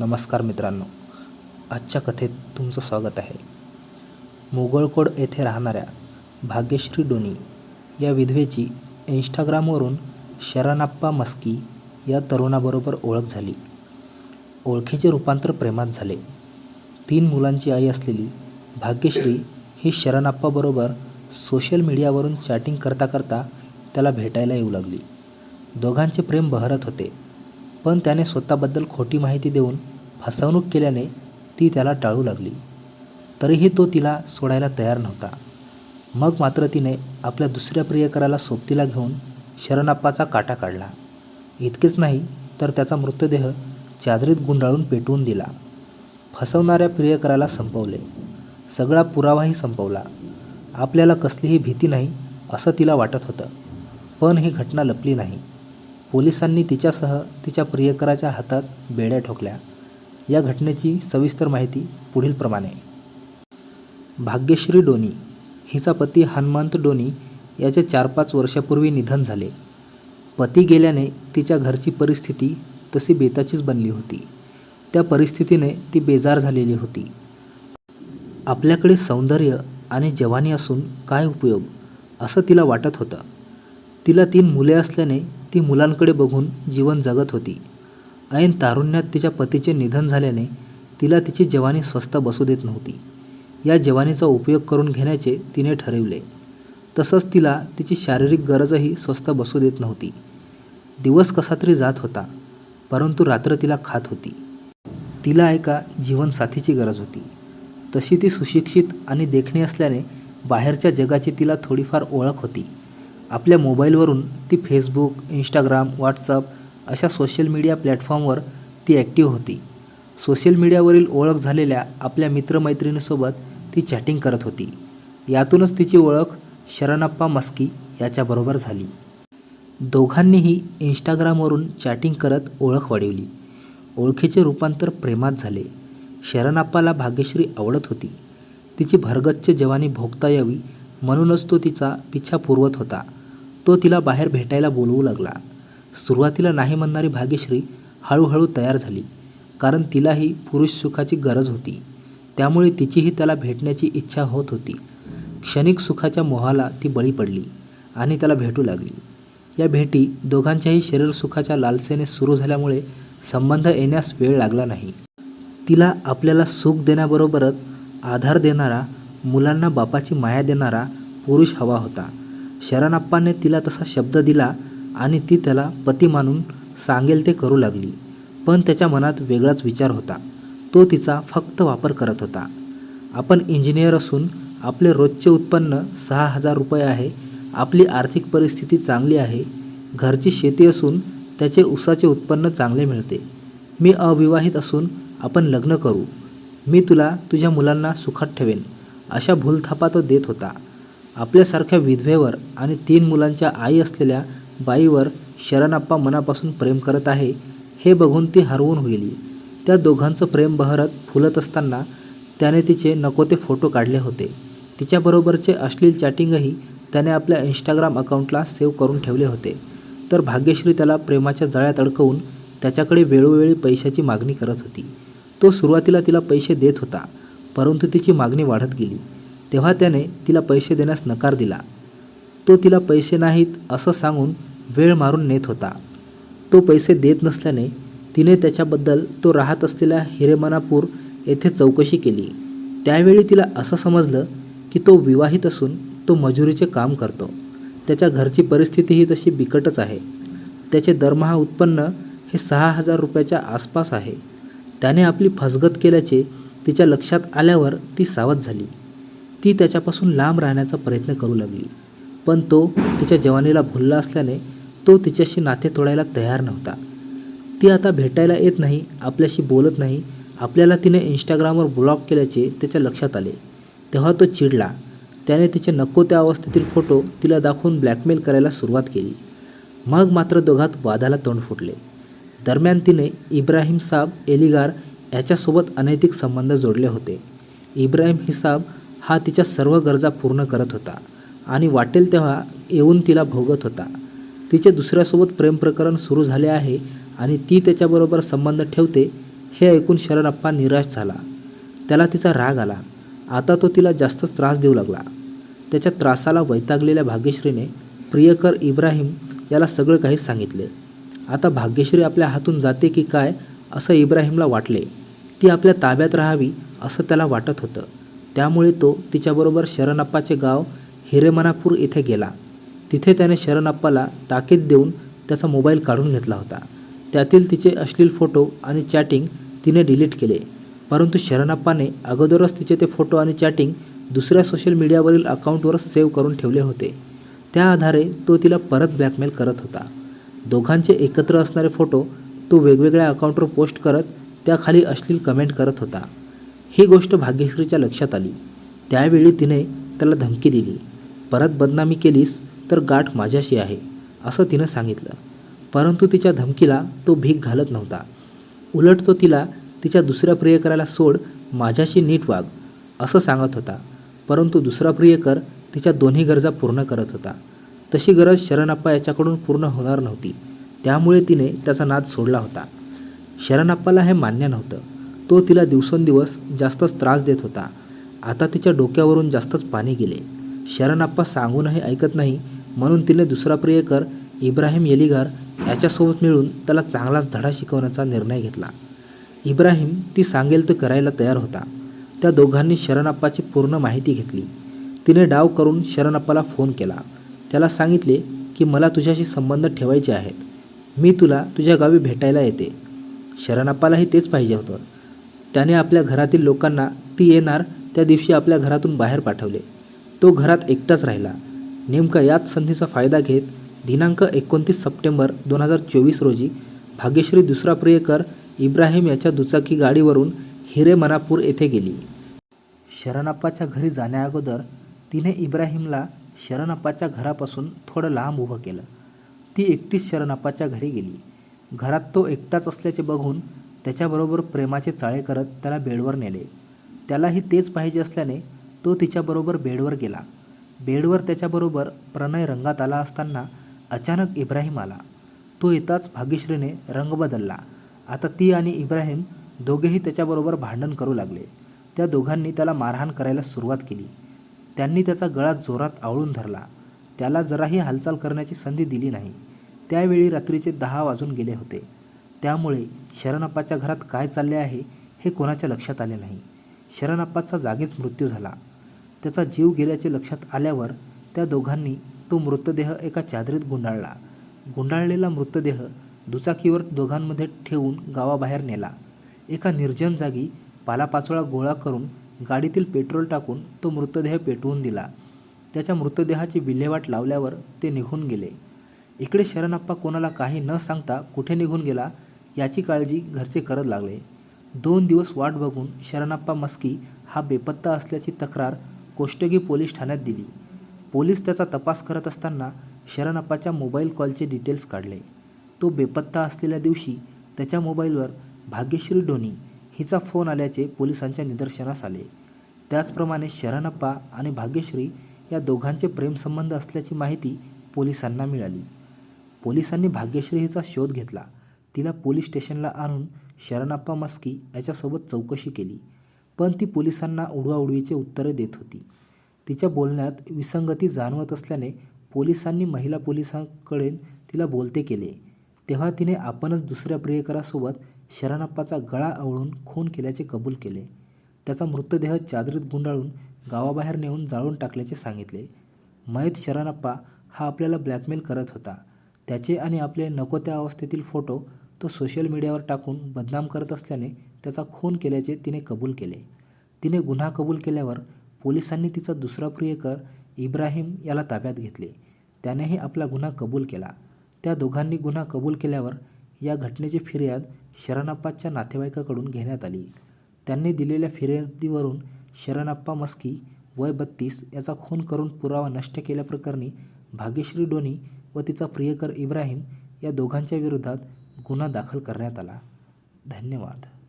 नमस्कार मित्रांनो. आजच्या कथेत तुमचं स्वागत आहे. मोगळकोड येथे राहणाऱ्या भाग्यश्री डोनी या विधवेची इंस्टाग्रामवरून शरणाप्पा मस्की या तरुणाबरोबर ओळख झाली. ओळखीचे रूपांतर प्रेमात झाले. तीन मुलांची आई असलेली भाग्यश्री ही शरणाप्पाबरोबर सोशल मीडियावरून चॅटिंग करता करता त्याला भेटायला येऊ लागली. दोघांचे प्रेम बहरत होते. पण त्याने स्वतःबद्दल खोटी माहिती देऊन फसवणूक केल्याने ती त्याला टाळू लागली. तरीही तो तिला सोडायला तयार नव्हता. मग मात्र तिने आपल्या दुसऱ्या प्रियकराला सोबतीला घेऊन शरणप्पाचा काटा काढला. इतकेच नाही तर त्याचा मृतदेह चादरीत गुंडाळून पेटवून दिला. फसवणाऱ्या प्रियकराला संपवले. सगळा पुरावाही संपवला. आपल्याला कसलीही भीती नाही असं तिला वाटत होतं. पण ही घटना लपली नाही. पोलिसांनी तिच्यासह तिच्या प्रियकराच्या हातात बेड्या ठोकल्या. या घटनेची सविस्तर माहिती पुढीलप्रमाणे भाग्यश्री डोनी हिचा पती हनुमंत डोनी याचे चार पाच वर्षापूर्वी निधन झाले. पती गेल्याने तिच्या घरची परिस्थिती तशी बेताचीच बनली होती. त्या परिस्थितीने ती बेजार झालेली होती. आपल्याकडे सौंदर्य आणि जवानी असून काय उपयोग असं तिला वाटत होतं. तिला तीन मुले असल्याने ती मुलांकडे बघून जीवन जगत होती. ऐन तारुण्यात तिच्या पतीचे निधन झाल्याने तिला तिची जवानी स्वस्त बसू देत नव्हती. या जवानीचा उपयोग करून घेण्याचे तिने ठरवले. तसंच तिला तिची शारीरिक गरजही स्वस्त बसू देत नव्हती. दिवस कसा तरी जात होता परंतु रात्र तिला खात होती. तिला एका जीवनसाथीची गरज होती. तशी ती सुशिक्षित आणि देखणी असल्याने बाहेरच्या जगाची तिला थोडीफार ओळख होती. आपल्या मोबाईलवरून ती फेसबुक इंस्टाग्राम व्हॉट्सअप अशा सोशल मीडिया प्लॅटफॉर्मवर ती ॲक्टिव्ह होती. सोशल मीडियावरील ओळख झालेल्या आपल्या मित्रमैत्रिणीसोबत ती चॅटिंग करत होती. यातूनच तिची ओळख शरणप्पा मस्की याच्याबरोबर झाली. दोघांनीही इंस्टाग्रामवरून चॅटिंग करत ओळख वाढवली. ओळखीचे रूपांतर प्रेमात झाले. शरणप्पाला भाग्यश्री आवडत होती. तिची भरगच्च जवानी भोगता यावी म्हणूनच तो तिचा पिच्छा पुरवत होता. तो तिला बाहेर भेटायला बोलवू लागला. सुरुवातीला नाही म्हणणारी भाग्यश्री हळूहळू तयार झाली कारण तिलाही पुरुष सुखाची गरज होती. त्यामुळे तिचीही त्याला भेटण्याची इच्छा होत होती. क्षणिक सुखाच्या मोहाला ती बळी पडली आणि त्याला भेटू लागली. या भेटी दोघांच्याही शरीर सुखाच्या लालसेने सुरू झाल्यामुळे संबंध येण्यास वेळ लागला नाही. तिला आपल्याला सुख देण्याबरोबरच आधार देणारा मुलांना बापाची माया देणारा पुरुष हवा होता. शरणप्पाने तिला तसा शब्द दिला आणि ती त्याला पती मानून सांगेल ते करू लागली. पण त्याच्या मनात वेगळाच विचार होता. तो तिचा फक्त वापर करत होता. आपण इंजिनियर असून आपले रोजचे उत्पन्न सहा हजार रुपये आहे आपली आर्थिक परिस्थिती चांगली आहे घरची शेती असून त्याचे ऊसाचे उत्पन्न चांगले मिळते. मी अविवाहित असून आपण लग्न करू. मी तुला तुझ्या मुलांना सुखात ठेवेन अशा भूलथापा तो देत होता. आपल्यासारख्या विधवेवर आणि तीन मुलांच्या आई असलेल्या बाईवर शरणप्पा मनापासून प्रेम करत आहे हे बघून ती हरवून गेली त्या दोघांचं प्रेम बहरत फुलत असताना त्याने तिचे नको ते फोटो काढले होते. तिच्याबरोबरचे अश्लील चॅटिंगही त्याने आपल्या इंस्टाग्राम अकाउंटला सेव्ह करून ठेवले होते. तर भाग्यश्री त्याला प्रेमाच्या जाळ्यात अडकवून त्याच्याकडे वेळोवेळी पैशाची मागणी करत होती. तो सुरुवातीला तिला पैसे देत होता परंतु तिची मागणी वाढत गेली. तेव्हा त्याने तिला पैसे देण्यास नकार दिला. तो तिला पैसे नाहीत असं सांगून वेळ मारून नेत होता. तो पैसे देत नसल्याने तिने त्याच्याबद्दल तो राहत असलेल्या हिरेमनापूर येथे चौकशी केली. त्यावेळी तिला असं समजलं की तो विवाहित असून तो मजुरीचे काम करतो. त्याच्या घरची परिस्थितीही तशी बिकटच आहे. त्याचे दरमहा उत्पन्न हे सहा हजार रुपयाच्या आसपास आहे. त्याने आपली फसगत केल्याचे तिच्या लक्षात आल्यावर ती सावध झाली. ती त्याच्यापासून लांब राहण्याचा प्रयत्न करू लागली. पण तो तिच्या जवानीला भुलला असल्याने तो तिच्याशी नाते तोडायला तयार नव्हता. ती आता भेटायला येत नाही आपल्याशी बोलत नाही आपल्याला तिने इंस्टाग्रामवर ब्लॉक केल्याचे त्याच्या लक्षात आले. तेव्हा तो चिडला. त्याने तिचे नको त्या अवस्थेतील फोटो तिला दाखवून ब्लॅकमेल करायला सुरुवात केली. मग मात्र दोघात वादाला तोंड फुटले. दरम्यान तिने इब्राहिम साब एलिगार याच्यासोबत अनैतिक संबंध जोडले होते. इब्राहिम हिसाब हा तिच्या सर्व गरजा पूर्ण करत होता आणि वाटेल तेव्हा येऊन तिला भोगत होता. तिचे दुसऱ्यासोबत प्रेमप्रकरण सुरू झाले आहे आणि ती त्याच्याबरोबर संबंध ठेवते हे ऐकून शरणप्पा निराश झाला. त्याला तिचा राग आला. आता तो तिला जास्तच त्रास देऊ लागला. त्याच्या त्रासाला वैतागलेल्या भाग्यश्रीने प्रियकर इब्राहिम याला सगळं काही सांगितले. आता भाग्यश्री आपल्या हातून जाते की काय असं इब्राहिमला वाटले. ती आपल्या ताब्यात राहावी असं त्याला वाटत होतं. त्यामुळे तो तिच्याबरोबर शरणप्पाचे गाव हिरेमनापूर येथे गेला. तिथे त्याने शरणप्पाला ताकीद देऊन त्याचा मोबाईल काढून घेतला होता. त्यातील तिचे अश्लील फोटो आणि चॅटिंग तिने डिलीट केले. परंतु शरणप्पाने अगोदरच तिचे ते फोटो आणि चॅटिंग दुसऱ्या सोशल मीडियावरील अकाउंटवरच सेव्ह करून ठेवले होते. त्या आधारे तो तिला परत ब्लॅकमेल करत होता. दोघांचे एकत्र असणारे फोटो तो वेगवेगळ्या अकाउंटवर पोस्ट करत त्याखाली अश्लील कमेंट करत होता. ही गोष्ट भाग्यश्रीच्या लक्षात आली. त्यावेळी तिने त्याला धमकी दिली परत बदनामी केलीस तर गाठ माझ्याशी आहे असं तिनं सांगितलं. परंतु तिच्या धमकीला तो भीक घालत नव्हता. उलट तो तिला तिच्या दुसऱ्या प्रियकराला सोड माझ्याशी नीट वाग असं सांगत होता. परंतु दुसरा प्रियकर तिच्या दोन्ही गरजा पूर्ण करत होता. तशी गरज शरणप्पा याच्याकडून पूर्ण होणार नव्हती. त्यामुळे तिने त्याचा नाद सोडला होता. शरणप्पाला हे मान्य नव्हतं. तो तिला दिवसेंदिवस जास्तच त्रास देत होता. आता तिच्या डोक्यावरून जास्तच पाणी गेले. शरणप्पा सांगूनही ऐकत नाही म्हणून तिने दुसरा प्रियकर इब्राहिम येलिगार याच्यासोबत मिळून त्याला चांगलाच धडा शिकवण्याचा निर्णय घेतला. इब्राहिम ती सांगेल तर करायला तयार होता. त्या दोघांनी शरणप्पाची पूर्ण माहिती घेतली. तिने डाव करून शरणप्पाला फोन केला. त्याला सांगितले की मला तुझ्याशी संबंध ठेवायचे आहेत. मी तुला तुझ्या गावी भेटायला येते. शरणप्पालाही तेच पाहिजे होतं. त्याने आपल्या घरातील लोकांना ती येणार त्या दिवशी आपल्या घरातून बाहेर पाठवले. तो घरात एकटाच राहिला. नेमका याच संधीचा फायदा घेत दिनांक एकोणतीस सप्टेंबर दोन हजार चोवीस रोजी भाग्यश्री दुसरा प्रियकर इब्राहिम याच्या दुचाकी गाडीवरून हिरेमनापूर येथे गेली. शरणप्पाच्या घरी जाण्याअगोदर तिने इब्राहिमला शरणप्पाच्या घरापासून थोडं लांब उभं केलं. ती एकटीच शरणप्पाच्या घरी गेली. घरात तो एकटाच असल्याचे बघून त्याच्याबरोबर प्रेमाचे चाळे करत त्याला बेडवर नेले. त्यालाही तेच पाहिजे असल्याने तो तिच्याबरोबर बेडवर गेला. बेडवर त्याच्याबरोबर प्रणय रंगात आला असताना अचानक इब्राहिम आला. तो येताच भाग्यश्रीने रंग बदलला. आता ती आणि इब्राहिम दोघेही त्याच्याबरोबर भांडण करू लागले. त्या दोघांनी त्याला मारहाण करायला सुरुवात केली. त्यांनी त्याचा गळा जोरात आवळून धरला. त्याला जराही हालचाल करण्याची संधी दिली नाही. त्यावेळी रात्रीचे दहा वाजून गेले होते. त्यामुळे शरणप्पाच्या घरात काय चालले आहे हे कोणाच्या लक्षात आले नाही. शरणप्पाचा जागीच मृत्यू झाला. त्याचा जीव गेल्याचे लक्षात आल्यावर त्या दोघांनी तो मृतदेह एका चादरीत गुंडाळला. गुंडाळलेला मृतदेह दुचाकीवर दोघांमध्ये ठेवून गावाबाहेर नेला. एका निर्जन जागी पालापाचोळा गोळा करून गाडीतील पेट्रोल टाकून तो मृतदेह पेटवून दिला. त्याच्या मृतदेहाची विल्हेवाट लावल्यावर ते निघून गेले. इकडे शरणप्पा कोणाला काही न सांगता कुठे निघून गेला याची काळजी घरचे करत लागले. दोन दिवस वाट बघून शरणप्पा मस्की हा बेपत्ता असल्याची तक्रार कोष्टगी पोलीस ठाण्यात दिली. पोलीस त्याचा तपास करत असताना शरणप्पाच्या मोबाईल कॉलचे डिटेल्स काढले. तो बेपत्ता असलेल्या दिवशी त्याच्या मोबाईलवर भाग्यश्री डोनी हिचा फोन आल्याचे पोलिसांच्या निदर्शनास आले. त्याचप्रमाणे शरणप्पा आणि भाग्यश्री या दोघांचे प्रेमसंबंध असल्याची माहिती पोलिसांना मिळाली. पोलिसांनी भाग्यश्री हिचा शोध घेतला. तिला पोलीस स्टेशनला आणून शरणप्पा मस्की याच्यासोबत चौकशी केली. पण ती पोलिसांना उडवाउडवीचे उत्तरे देत होती. तिच्या बोलण्यात विसंगती जाणवत असल्याने पोलिसांनी महिला पोलिसांकडे तिला बोलते केले. तेव्हा तिने आपणच दुसऱ्या प्रियकरासोबत शरणप्पाचा गळा आवळून खून केल्याचे कबूल केले. त्याचा मृतदेह चादरीत गुंडाळून गावाबाहेर नेऊन जाळून टाकल्याचे सांगितले. मयत शरणप्पा हा आपल्याला ब्लॅकमेल करत होता. त्याचे आणि आपले नको त्या अवस्थेतील फोटो तो सोशल मीडियावर टाकून बदनाम करत असल्याने त्याचा खून केल्याचे तिने कबूल केले. तिने गुन्हा कबूल केल्यावर पोलिसांनी तिचा दुसरा प्रियकर इब्राहिम याला ताब्यात घेतले. त्यानेही आपला गुन्हा कबूल केला. त्या दोघांनी गुन्हा कबूल केल्यावर या घटनेची फिर्याद शरणप्पाच्या नातेवाईकाकडून घेण्यात आली. त्यांनी दिलेल्या फिर्यादीवरून शरणाप्पा मस्की वय बत्तीस याचा खून करून पुरावा नष्ट केल्याप्रकरणी भाग्यश्री डोनी व तिचा प्रियकर इब्राहिम या दोघांच्या विरोधात गुन्हा दाखल करण्यात आला. धन्यवाद.